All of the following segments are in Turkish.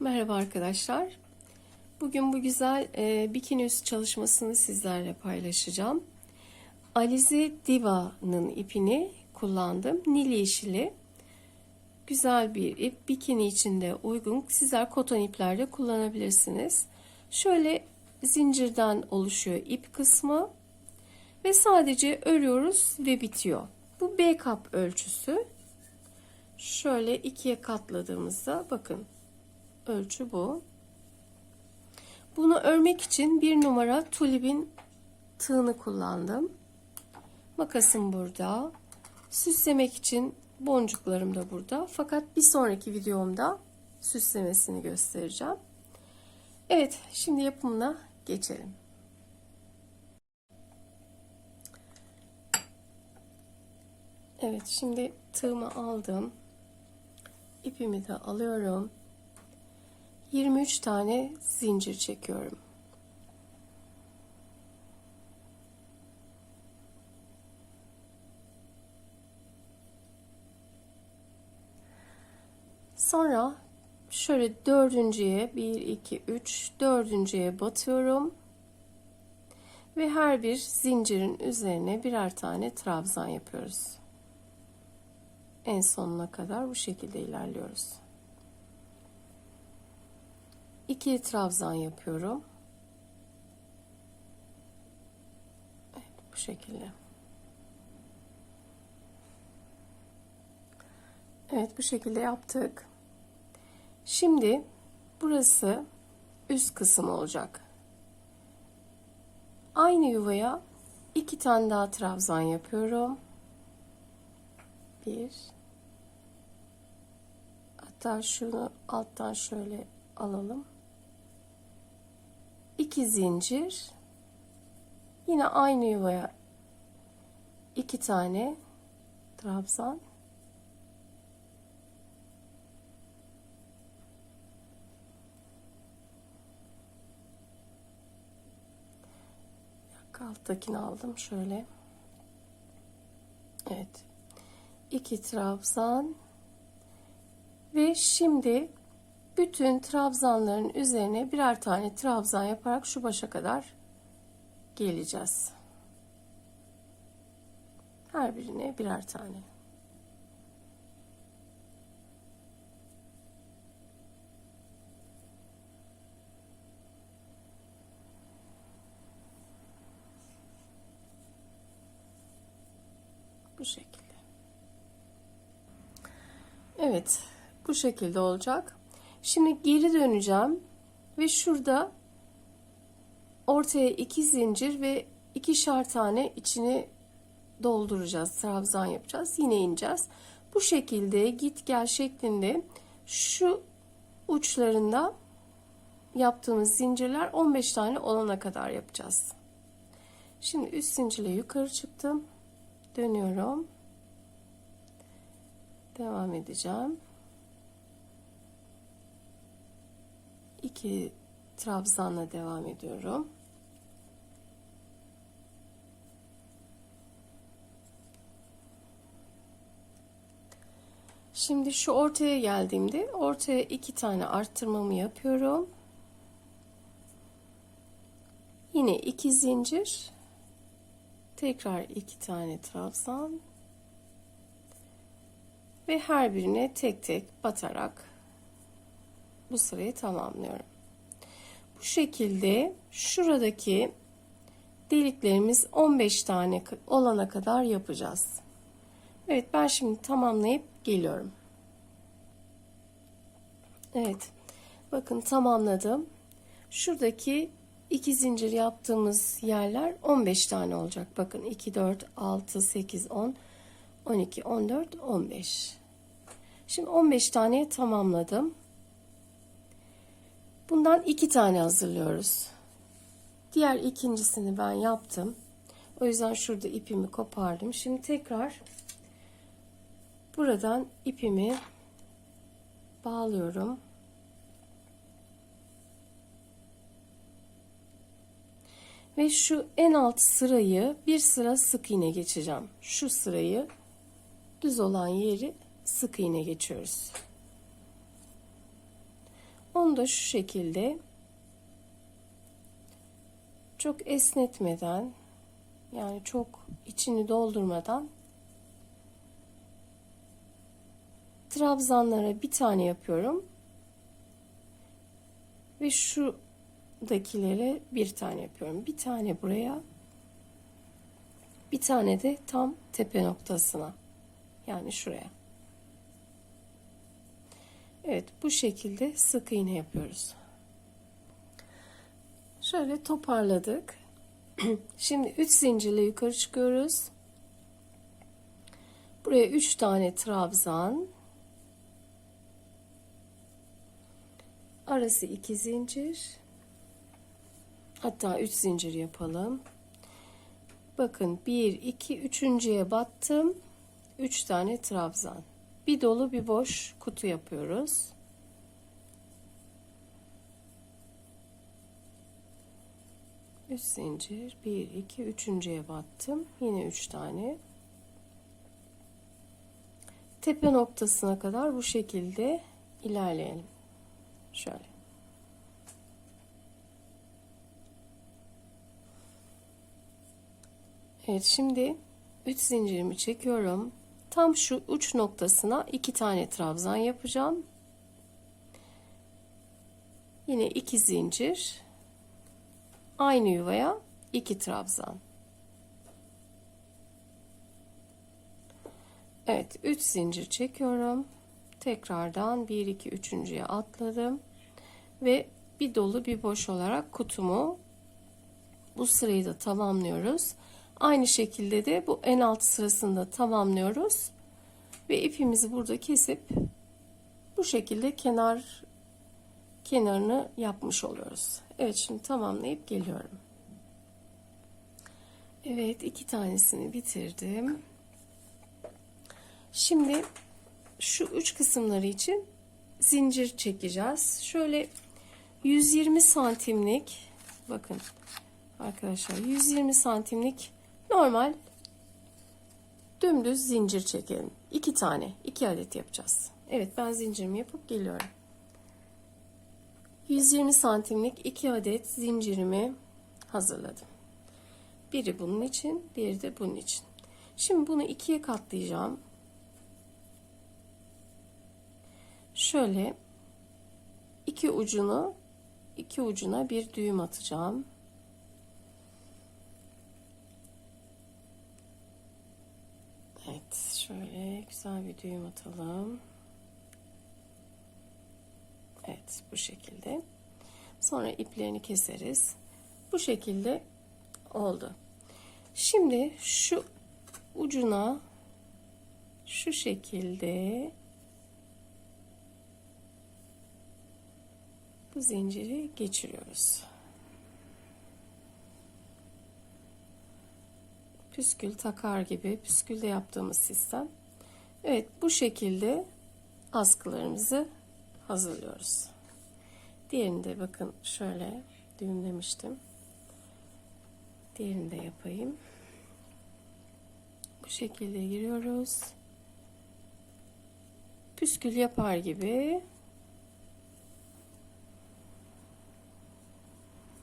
Merhaba arkadaşlar. Bugün bu güzel e, bikini üst çalışmasını sizlerle paylaşacağım. Alize Diva'nın ipini kullandım. Nil yeşili. Güzel bir ip. Bikini içinde uygun. Sizler koton iplerde kullanabilirsiniz. Şöyle zincirden oluşuyor ip kısmı. Ve sadece örüyoruz ve bitiyor. Bu B kap ölçüsü. Şöyle ikiye katladığımızda bakın ölçü bu. Bunu örmek için bir numara tulibin tığını kullandım. Makasım burada. Süslemek için boncuklarım da burada. Fakat bir sonraki videomda süslemesini göstereceğim. Evet, şimdi yapımına geçelim. Evet, şimdi tığımı aldım. İpimi de alıyorum. 23 tane zincir çekiyorum. Sonra şöyle dördüncüye 1 2 3 dördüncüye batıyorum. Ve her bir zincirin üzerine birer tane trabzan yapıyoruz. En sonuna kadar bu şekilde ilerliyoruz. 2 trabzan yapıyorum. Evet, bu şekilde. Evet bu şekilde yaptık. Şimdi burası üst kısım olacak. Aynı yuvaya iki tane daha trabzan yapıyorum. Bir. Hatta şunu alttan şöyle alalım. 2 zincir. Yine aynı yuvaya iki tane trabzan. Alttakini aldım şöyle. Evet. İki trabzan. Ve şimdi bütün trabzanların üzerine birer tane trabzan yaparak şu başa kadar geleceğiz. Her birine birer tane. Bu şekilde. Evet, bu şekilde olacak. Şimdi geri döneceğim ve şurada ortaya iki zincir ve ikişer tane içini dolduracağız. Trabzan yapacağız. Yine ineceğiz. Bu şekilde git gel şeklinde şu uçlarında yaptığımız zincirler 15 tane olana kadar yapacağız. Şimdi üst zincirle yukarı çıktım. Dönüyorum. Devam edeceğim. 2 trabzanla devam ediyorum. Şimdi şu ortaya geldiğimde ortaya iki tane arttırmamı yapıyorum. Yine iki zincir. Tekrar iki tane trabzan. Ve her birine tek tek batarak bu sırayı tamamlıyorum. Bu şekilde şuradaki deliklerimiz 15 tane olana kadar yapacağız. Evet ben şimdi tamamlayıp geliyorum. Evet. Bakın tamamladım. Şuradaki iki zincir yaptığımız yerler 15 tane olacak. Bakın 2 4 6 8 10 12 14 15. Şimdi 15 taneye tamamladım. Bundan iki tane hazırlıyoruz. Diğer ikincisini ben yaptım. O yüzden şurada ipimi kopardım. Şimdi tekrar buradan ipimi bağlıyorum. Ve şu en alt sırayı bir sıra sık iğne geçeceğim. Şu sırayı düz olan yeri sık iğne geçiyoruz. Bunu da şu şekilde çok esnetmeden yani çok içini doldurmadan trabzanlara bir tane yapıyorum ve şuradakilere bir tane yapıyorum. Bir tane buraya bir tane de tam tepe noktasına yani şuraya. Evet bu şekilde sık iğne yapıyoruz. Şöyle toparladık. Şimdi 3 zincirle yukarı çıkıyoruz. Buraya 3 tane trabzan. Arası 2 zincir. Hatta 3 zincir yapalım. Bakın 1 2 üçüncüye battım. 3 tane trabzan. Bir dolu bir boş kutu yapıyoruz. Üç zincir, bir, iki, üçüncüye battım. Yine üç tane. Tepe noktasına kadar bu şekilde ilerleyelim. Şöyle. Evet şimdi 3 zincirimi çekiyorum. Tam şu uç noktasına iki tane trabzan yapacağım. Yine iki zincir. Aynı yuvaya iki trabzan. Evet 3 zincir çekiyorum. Tekrardan 1 2 3.'ye atladım ve bir dolu bir boş olarak kutumu bu sırayı da tamamlıyoruz. Aynı şekilde de bu en alt sırasında tamamlıyoruz. Ve ipimizi burada kesip bu şekilde kenar kenarını yapmış oluyoruz. Evet şimdi tamamlayıp geliyorum. Evet iki tanesini bitirdim. Şimdi şu üç kısımları için zincir çekeceğiz. Şöyle 120 santimlik bakın arkadaşlar 120 santimlik normal dümdüz zincir çekelim. İki tane, iki adet yapacağız. Evet ben zincirimi yapıp geliyorum. 120 santimlik iki adet zincirimi hazırladım. Biri bunun için, diğeri de bunun için. Şimdi bunu ikiye katlayacağım. Şöyle iki ucunu iki ucuna bir düğüm atacağım. Evet, şöyle güzel bir düğüm atalım. Evet, bu şekilde. Sonra iplerini keseriz. Bu şekilde oldu. Şimdi şu ucuna şu şekilde bu zinciri geçiriyoruz. Püskül takar gibi püskülde yaptığımız sistem. Evet bu şekilde askılarımızı hazırlıyoruz. Diğerini de bakın şöyle düğümlemiştim. Diğerini de yapayım. Bu şekilde giriyoruz. Püskül yapar gibi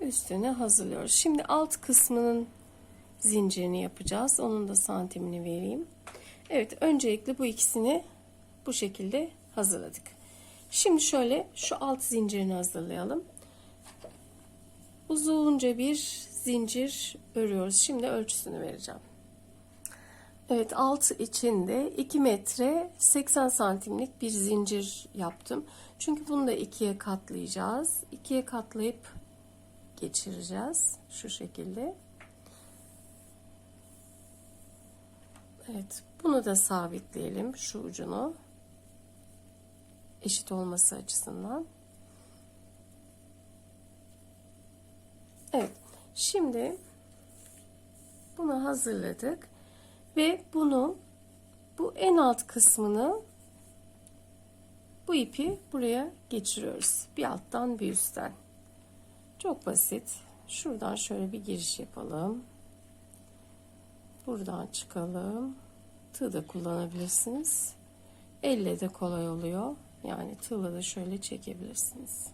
üstüne hazırlıyoruz. Şimdi alt kısmının zincirini yapacağız. Onun da santimini vereyim. Evet öncelikle bu ikisini bu şekilde hazırladık. Şimdi şöyle şu alt zincirini hazırlayalım. Uzunca bir zincir örüyoruz. Şimdi ölçüsünü vereceğim. Evet alt içinde 2 metre 80 santimlik bir zincir yaptım. Çünkü bunu da ikiye katlayacağız. İkiye katlayıp geçireceğiz. Şu şekilde. Evet. Bunu da sabitleyelim. Şu ucunu. Eşit olması açısından. Evet. Şimdi bunu hazırladık. Ve bunu bu en alt kısmını bu ipi buraya geçiriyoruz. Bir alttan bir üstten. Çok basit. Şuradan şöyle bir giriş yapalım. Buradan çıkalım. Tığ da kullanabilirsiniz. Elle de kolay oluyor. Yani tığla da şöyle çekebilirsiniz.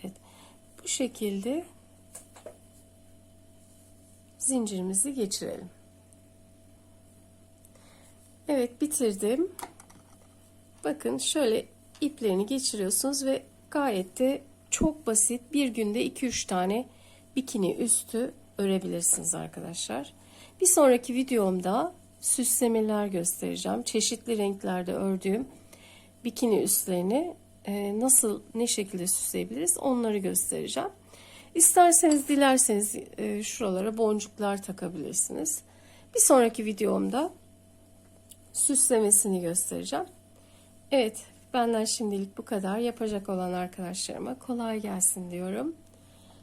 Evet. Bu şekilde zincirimizi geçirelim. Evet bitirdim. Bakın şöyle iplerini geçiriyorsunuz ve gayet de çok basit bir günde 2-3 tane bikini üstü örebilirsiniz arkadaşlar. Bir sonraki videomda süslemeler göstereceğim. Çeşitli renklerde ördüğüm bikini üstlerini e, nasıl ne şekilde süsleyebiliriz onları göstereceğim. İsterseniz dilerseniz e, şuralara boncuklar takabilirsiniz. Bir sonraki videomda süslemesini göstereceğim. Evet benden şimdilik bu kadar. Yapacak olan arkadaşlarıma kolay gelsin diyorum.